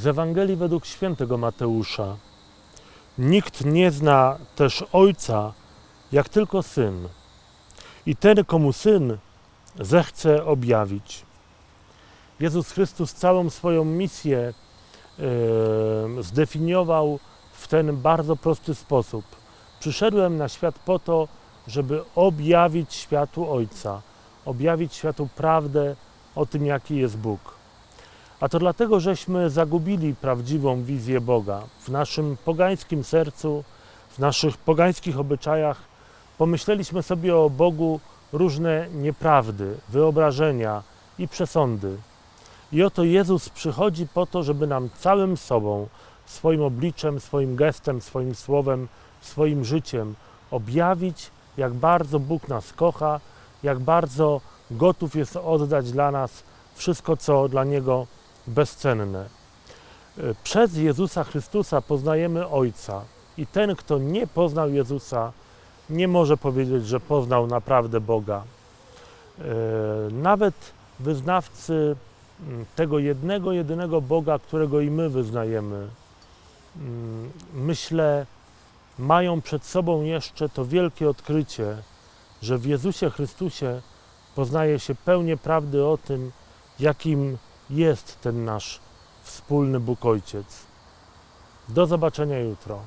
Z Ewangelii według świętego Mateusza. Nikt nie zna też Ojca, jak tylko Syn. I ten, komu Syn zechce objawić. Jezus Chrystus całą swoją misję e, zdefiniował w ten bardzo prosty sposób. Przyszedłem na świat po to, żeby objawić światu Ojca, objawić światu prawdę o tym, jaki jest Bóg. A to dlatego, żeśmy zagubili prawdziwą wizję Boga. W naszym pogańskim sercu, w naszych pogańskich obyczajach pomyśleliśmy sobie o Bogu różne nieprawdy, wyobrażenia i przesądy. I oto Jezus przychodzi po to, żeby nam całym sobą, swoim obliczem, swoim gestem, swoim słowem, swoim życiem objawić, jak bardzo Bóg nas kocha, jak bardzo gotów jest oddać dla nas wszystko, co dla Niego bezcenne. Y, Przez Jezusa Chrystusa poznajemy Ojca i ten, kto nie poznał Jezusa, nie może powiedzieć, że poznał naprawdę Boga. Y, Nawet wyznawcy mm, tego jednego, jedynego Boga, którego i my wyznajemy, mm, myślę, mają przed sobą jeszcze to wielkie odkrycie, że w Jezusie Chrystusie poznaje się pełnię prawdy o tym, jakim jest ten nasz wspólny Bóg Ojciec. Do zobaczenia jutro.